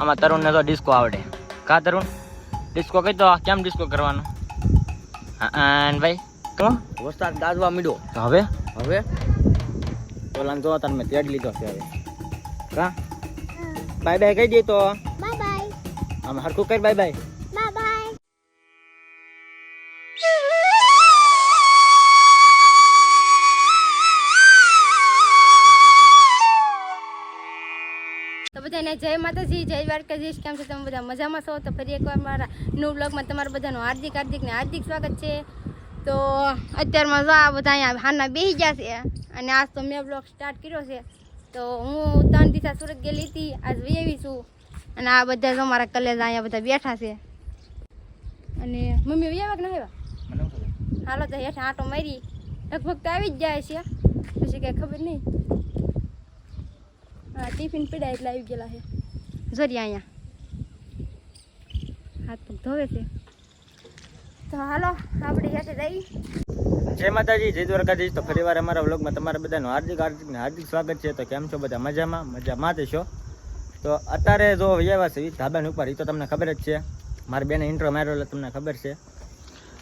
આમાં તરુણને તો ડિસ્કો આવડે. કા તરુણ? ડિસ્કો કહી તો કેમ ડિસ્કો કરવાનો? હા ભાઈ? તો વરસાદ ગાજવા મીડો તો હવે? હવે? ઓલાને જો તને મેં તેડ લીધો છે હવે. કા? બાય બાય કહી દે તો. Bye bye. આમ હરખું કરી બાય બાય. બધાને જય માતાજી જય દ્વારકાધીશ. કેમ છો તમે બધા મજામાં છો? તો ફરી એકવાર મારા ન્યૂ બ્લોગમાં તમારું બધાનું હાર્દિક હાર્દિક ને હાર્દિક સ્વાગત છે. તો અત્યારમાં જો આ બધા અહીંયા હાના બેસી ગયા છે અને આજ તો મેં બ્લોગ સ્ટાર્ટ કર્યો છે. તો હું ત્રણ દિવસા સુરત ગયેલી હતી આજ વૈવી છું. અને આ બધા જો મારા કલેજ અહીંયા બધા બેઠા છે. અને મમ્મી વૈયા કે ના આવ્યા? હાલો તો હેઠા આંટો મારી. લગભગ તો આવી જ જાય છે. પછી કાંઈ ખબર નહીં. ટિફિન પીડા એટલે આવી ગયેલા છે જોરિયા અહીંયા હાથ પગ ધોવે છે તો હાલો આપણે હેઠે જઈ જય માતાજી જય દ્વારકાધીશ તો ફરીવાર અમારા વ્લોગમાં તમારા બધાનું હાર્દિક હાર્દિક હાર્દિક સ્વાગત છે. તો કેમ છો બધા? મજામાં? મજામાં જ છો? તો અત્યારે જો વ્યવહાર છે ધાબાની ઉપર એ તો તમને ખબર જ છે. મારી બેને ઇન્ટ્રો માર્યો એટલે તમને ખબર છે.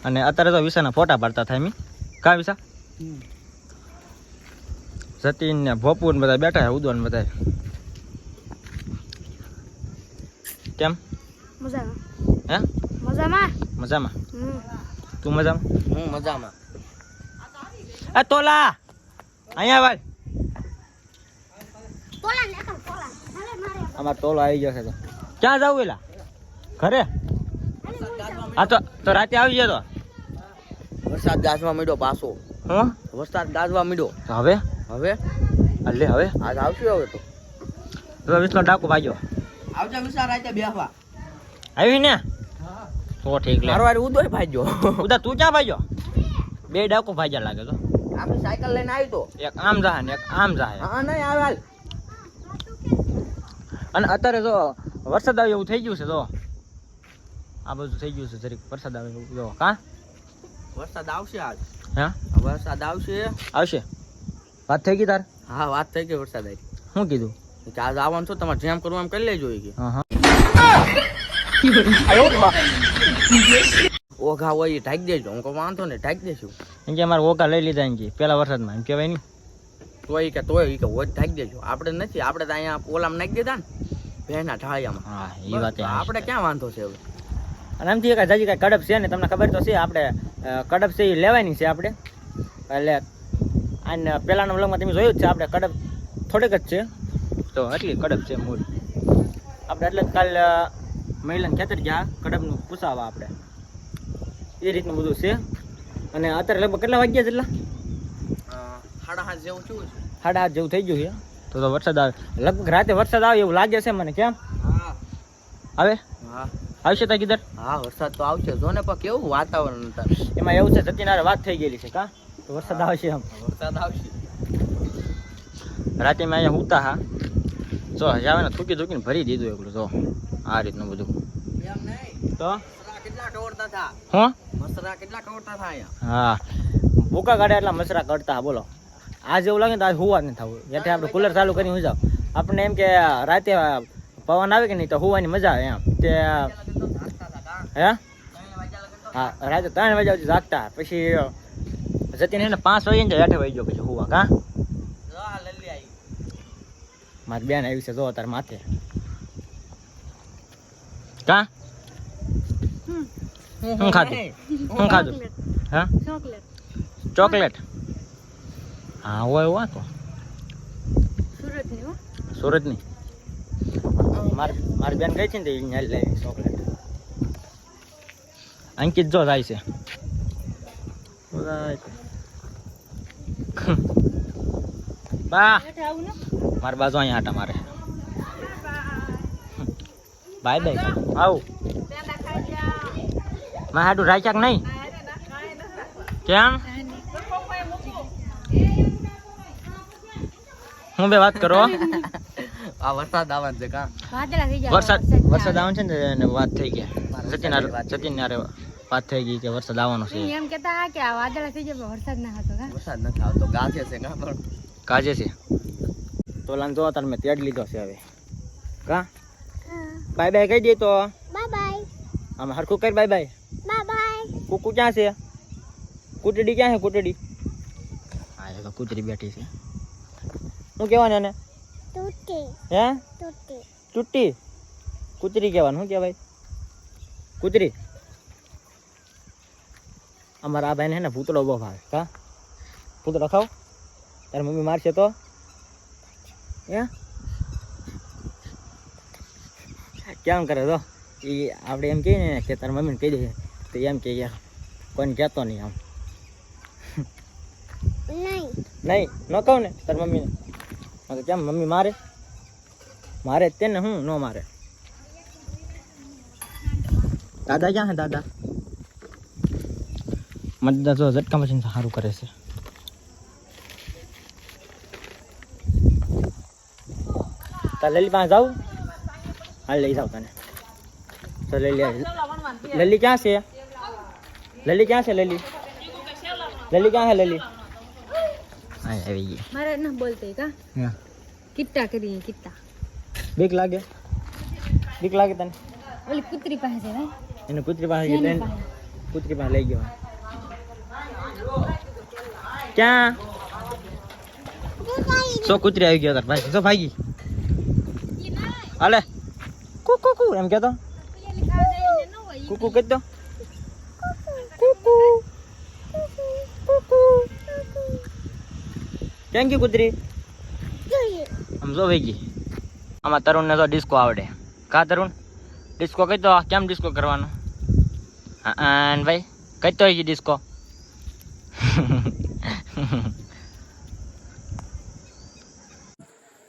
અને અત્યારે તો વિશાના ફોટા પાડતા થાય મી કા વિસા સતીન ને ભોપુર ને બધા બેઠા છે ઉદવાન બધા કેમ? મજામાં. હે? મજામાં? મજામાં? તું મજામાં? હું મજામાં. એ તોલા! અહીંયા મારે. અમાર તોલો આવી ગયો છે તો. ક્યાં જવું એલા? ઘરે? હા તો તો રાતે આવી ગયો તો. વરસાદ ગાજવા મીડો પાછો. હા? વરસાદ ગાજવા મીડો હવે? હવે? અલે હવે? આજ આવશે હવે તો. હવે વિષ્ણુ ડાકુ ભાગ્યો આવજો વિચાર રાતે બેહવા. આવી ને તો ઠીક લે. મારવારી વારે ઉદોય ભાઈજો ઉદા તું ક્યાં ભાગ્યો? બે ડાકુ ભાગ્યા લાગે તો. આપણે સાયકલ લઈને આવી તો. એક આમ જાહે ને એક આમ જાહે. હા નહીં આવે હાલ. અને અત્યારે જો વરસાદ આવ્યો એવું થઈ ગયું છે તો આ બધું થઈ ગયું છે જરીક વરસાદ આવે એવું જો કા? વરસાદ આવશે આજ. હા? વરસાદ આવશે. આવશે. વાત થઈ ગઈ તાર? હા વાત થઈ ગઈ વરસાદ. આવી શું કીધું? કે આજ આવવાનું છો તમારે જેમ કરવું એમ કરી લેજો કે. હા હા. ઓઘા હોય એ ઢાંકી દેજો. હું કહું વાંધો ને ઢાંકી દેશું એમ કે અમારે ઓઘા લઈ લીધા એમ કે પેલા વરસાદમાં એમ કહેવાય નહીં. તોય કે તોય કે હોય ઢાંકી દેજો. આપણે નથી આપણે તો અહીંયા પોલામાં નાખી દેતા ને ભેના ઢાળિયામાં. હા એ વાત આપણે ક્યાં વાંધો છે હવે? અને એમથી એક હજી કાંઈ કડપ છે ને તમને ખબર તો છે આપણે કડપ છે એ લેવાની છે આપણે. એટલે અને પહેલાના વ્લોગમાં તમે જોયું જ છે આપણે કડપ થોડીક જ છે. તો એટલી કડપ છે મૂળ. આપણે એટલે જ કાલ મહિલાને ખેતર ગયા કડપનું પૂછાવા આપણે. એ રીતનું બધું છે. અને અત્યારે લગભગ કેટલા વાગ્યા છે એટલા? સાડા હાથ જેવું થયું છે. સાડા આઠ જેવું થઈ ગયું છે. તો તો વરસાદ આવે. લગભગ રાતે વરસાદ આવે એવું લાગે છે મને કેમ? હા. આવે? હા. આવશે તા કીધર? હા વરસાદ તો આવશે. જો ને પણ કેવું વાતાવરણ હતા એમાં એવું છે સત્યનારાયણ વાત થઈ ગયેલી છે કા? તો વરસાદ આવશે એમ. વરસાદ આવશે. રાતે મેં અહીંયા ઉતા હા. જો જાવે ને થૂકી થૂકીને ભરી દીધું એકલું જો. આ રીતનું બધું. તો? હું? ભૂકા કાઢે એટલા મસરા કરતા બોલો. આજ એવું લાગે તો આજ હુવા નહીં થવું. એટલે આપણે કુલર ચાલુ કરીને હું જાવ આપણને એમ કે રાતે પવન આવે કે નહીં તો હોવાની મજા આવે એમ. તે હે? હા રાતે ત્રણ વાગ્યા સુધી જાગતા. પછી જતીને એને પાંચ વાગે ને આઠે વહી ગયો પછી હુવા કા? મારી બેન આવી છે જો તાર માથે. કા? શું ખાધું? શું ખાધું? હા? ચોકલેટ ચોકલેટ હા હોય હોય તો. સુરતની હો. સુરતની. મારી મારી બેન ગઈ છે ને તે અહીંયા લઈ ચોકલેટ અંકિત જો જાય છે. Right. બા. હેઠે આવું ને મારી બાજુ અહીંયા હતા મારે. Bye bye. આવું. માં હાડું રાખ્યા કે નહીં? કેમ? હું બે વાત કરો? આ વરસાદ આવવાનું છે કા? વરસાદ વરસાદ આવે છે ને વાત થઈ ગયા. સચિન સચિન હારે વાત થઈ ગઈ કે વરસાદ આવવાનો છે. એમ કેતા કે આ વાદળા થઈ ગયા વરસાદ ના હતો કા? વરસાદ નથી આવતો ગાજે છે કા પણ? ગાજે છે. તો લાન જો તાર મેં તેડ લીધો છે હવે. કા? બાય બાય કહી દે તો. બાય બાય આમ હરખું કર બાય બાય બાય બાય કુકુ ક્યાં છે? કુટડી ક્યાં છે કુટડી હા એ તો કૂતરી બેઠી છે. શું કહેવાનું એને? તૂટી. હે? તૂટી. તૂટી? કૂતરી કહેવાનું શું કહેવાય? કૂતરી? અમારા આ ભાઈને હે ને ભૂતળો બહુ ભાવે. કા? ભૂતળો ખાવ તારી મમ્મી મારશે તો? હે? કેમ કરે તો? એ આપણે એમ કહીએ ને કે તારી મમ્મીને કહી દે. તો એમ કે યાર કોઈને કહેતો નહીં આમ. નહીં. નહીં. ન કહું ને તારી મમ્મીને. મેં કીધું, કેમ મમ્મી મારે? મારે જ તેને હું ન મારે. દાદા ક્યાં છે દાદા? મતદાર જો ઝટકા મશીન સારું કરે છે. લલી પાસે જાઉં? હાલ લઈ જાઉં તને. તો લલી લલી ક્યાં છે? લલી ક્યાં છે લલી લલી ક્યાં છે લલી આવી ગઈ. મારે ન બોલતે કા? હા. કિટ્ટા કરી કિટ્ટા. બીક લાગે? બીક લાગે તને? ઓલી કુતરી પાસે છે એને કુતરી પાસે ગઈ લઈને પાસે લઈ ગયો. ક્યાં? સો કૂતરી આવી ગયો ભાઈ. સો ભાગી અલે કુ કુ કુ એમ કહેતો. કુકુ કહી દો. કુકુ કુકુ ગઈ કૂતરી? આમ જો ભાઈ ગઈ. આમાં તરુણને તો ડિસ્કો આવડે. કા તરુણ? ડિસ્કો કહી દો. કેમ ડિસ્કો કરવાનો? હા ભાઈ કહી દો ડિસ્કો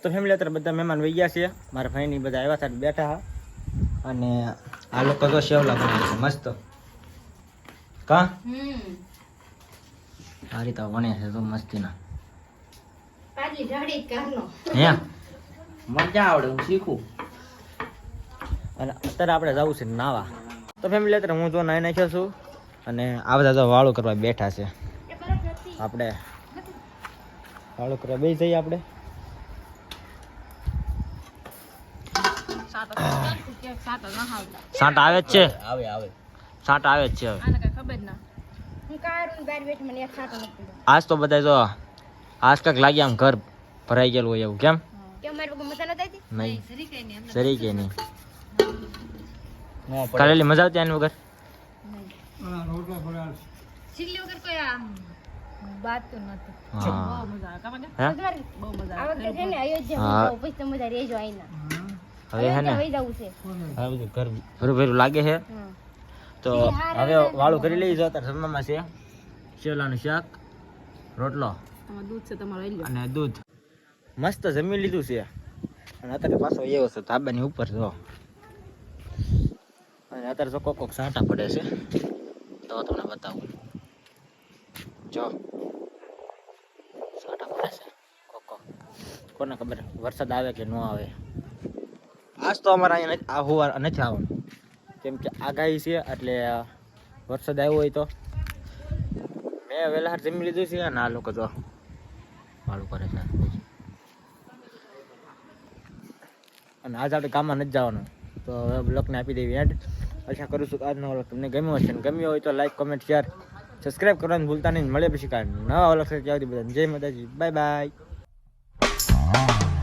તો ફેમિલી અત્યારે બધા મહેમાન વહી ગયા છે. મારા ભાઈની બધા આવ્યા હતા બેઠા અને આ લોકો તો સેવલા બનાવે છે મસ્ત. કા? આ રીતે વણે છે તો મસ્તીના. હે? મને આવડે હું શીખું. અને અત્યારે આપણે જવું છે નાવા. તો ફેમિલી અત્યારે હું જો નાઈ નાખ્યો છું અને આ બધા તો વાળું કરવા બેઠા છે. આપણે. કરવા બેસી જઈએ આપણે. સાંટ આવે જ છે? આવે આવે સાંટ આવે જ છે હવે. હું કારું બાર બેઠ મને એક સાટો નથી પીધો આજ તો બધા જો આજ કાંક લાગ્યા આમ ઘર ભરાઈ ગયેલું હોય એવું કેમ? કે નહીં. સરી કઈ નહીં સરી કે નહીં. નો મજા આવતી આની વગર? તો છે જવું છે. લાગે છે તો હવે વાળું કરી લઈ જો અત્યારે જમવામાં છે. શેવલાનું શાક રોટલો અને દૂધ. મસ્ત જમી લીધું છે. અને અત્યારે પાછો એવો છે ધાબાની ઉપર જો. અને અત્યારે જો કોક કોક સાંટા પડે છે. તો તમને બતાવું. જો સાંટા પડે છે કોક કોક કોને ખબર વરસાદ આવે કે ન આવે. આજ તો અમારે અહીંયા આહુવાર નથી આવવાનું. કેમ કે આગાહી છે એટલે વરસાદ આવ્યો હોય તો. મેં વહેલા જમી લીધું છે અને આ લોકો તો વાળું કરે છે. અને આજ આપણે ગામમાં નથી જવાનું. તો હવે બ્લોકને આપી દેવી એડ આશા કરું છું આજનો વ્લોગ તમને ગમ્યો હશે. અને ગમ્યો હોય તો લાઈક કોમેન્ટ શેર સબસ્ક્રાઈબ કરવાનું ભૂલતા નહીં. મળે પછી કાંઈ નવા વ્લોગ સાથે. આવતી બધા જય માતાજી. Bye bye Wow.